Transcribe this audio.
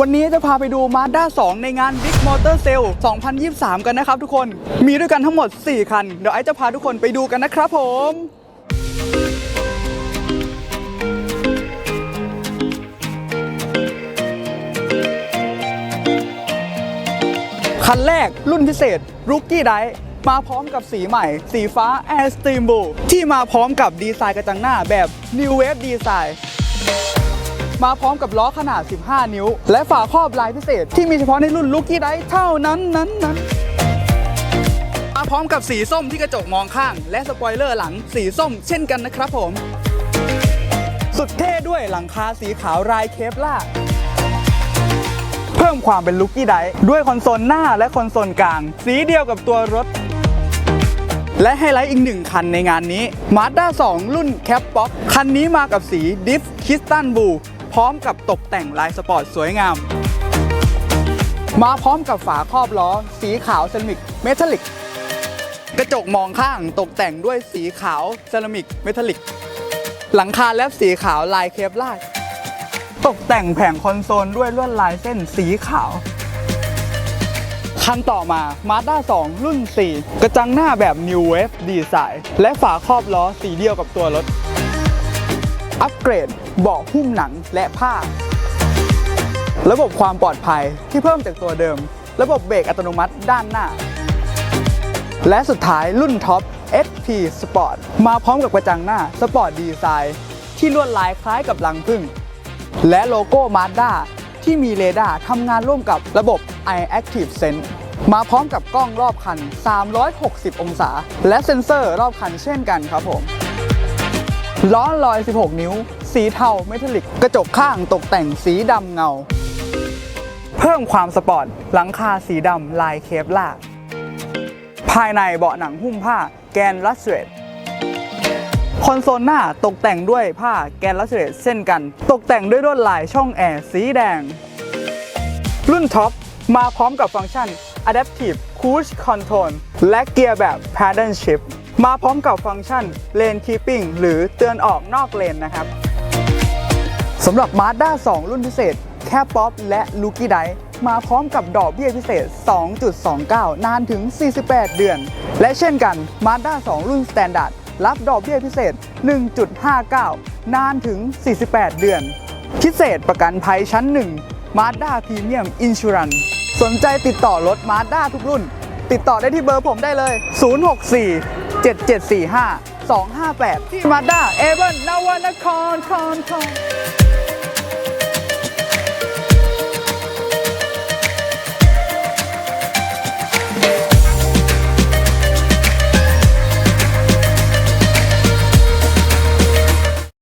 วันนี้จะพาไปดู Mazda 2 ในงาน Big Motor Sale 2023 กันนะครับทุกคน มีด้วยกันทั้งหมด 4 คัน เดี๋ยวไอซ์จะพาทุกคนไปดูกันนะครับผมคันแรกรุ่นพิเศษ Rookie d i มาพร้อมกับสีใหม่ สีฟ้า Air Stream Blue ที่มาพร้อมกับดีไซน์กระจังหน้าแบบ New Wave Design มาพร้อมกับล้อขนาด 15 นิ้ว และฝาครอบลายพิเศษ ที่มีเฉพาะในรุ่น Rookie d i เท่านั้นนั้นนั้นมาพร้อมกับสีส้มที่กระจกมองข้าง และสปอยเลอร์หลังสีส้มเช่นกันนะครับผม สุดเท่ด้วยหลังคาสีขาวลายเคปล่าเพิ่มความเป็นลุกกี้ไดด้วยคอนโซลหน้าและคอนโซลกลาง สีเดียวกับตัวรถและไฮไลท์อีกหนึ่งคันในงานนี้ Mazda 2 รุ่นแคปบ็อกคันนี้มากับสีดิฟคิสตันบู พร้อมกับตกแต่งลายสปอร์ตสวยงาม มาพร้อมกับฝาครอบล้อ สีขาวเซรามิกเมทัลลิก กระจกมองข้างตกแต่งด้วยสีขาวเซรามิกเมทัลลิก หลังคาแลบสีขาวลายเคปลาดตกแต่งแผงคอนโซลด้วยลวดลายเส้นสีขาวคันต่อมา Mazda 2 รุ่น 4 กระจังหน้าแบบ New Wave Design และฝาครอบล้อสีเดียวกับตัวรถ อัปเกรดเบาะหุ้มหนังและผ้า ระบบความปลอดภัยที่เพิ่มจากตัวเดิม ระบบเบรกอัตโนมัติด้านหน้า และสุดท้ายรุ่นท็อป SP Sport มาพร้อมกับกระจังหน้า Sport Design ที่ลวดลายคล้ายกับรังผึ้งและโลโก้ Mazda ที่มีเรดาร์ทำงานร่วมกับระบบ iActive Sense มาพร้อมกับกล้องรอบคัน 360 องศา และเซ็นเซอร์รอบคันเช่นกันครับผม ล้อลอย 16 นิ้ว สีเทาเมทัลลิก กระจกข้างตกแต่งสีดำเงา เพิ่มความสปอร์ต หลังคาสีดำลายเคปล่าภายในเบาะหนังหุ้มผ้าแกนลัสเรตคอนโซลหน้าตกแต่งด้วยผ้าแกนลัสเรตเช่นกัน ตกแต่งด้วยลวดลายช่องแอร์สีแดง รุ่นท็อปมาพร้อมกับฟังก์ชัน Adaptive Cruise Control และเกียร์แบบ Paddle Shift มาพร้อมกับฟังก์ชัน Lane Keeping หรือเตือนออกนอกเลนนะครับสำหรับ Mazda 2 รุ่นพิเศษ แค่ป๊อปและ l u c k y d i มาพร้อมกับดอกเบี้ยพิเศษ 2.29 นานถึง 48 เดือน และเช่นกัน Mazda 2 รุ่น Standard รับดอกเบี้ยพิเศษ 1.59 นานถึง 48 เดือน พิเศษประกันภัยชั้น 1 Mazda Premium Insurance สนใจติดต่อรถ Mazda ทุกรุ่น ติดต่อได้ที่เบอร์ผมได้เลย 064 7745 258 ที่มาด้าเอเวนนวนครคอนคอน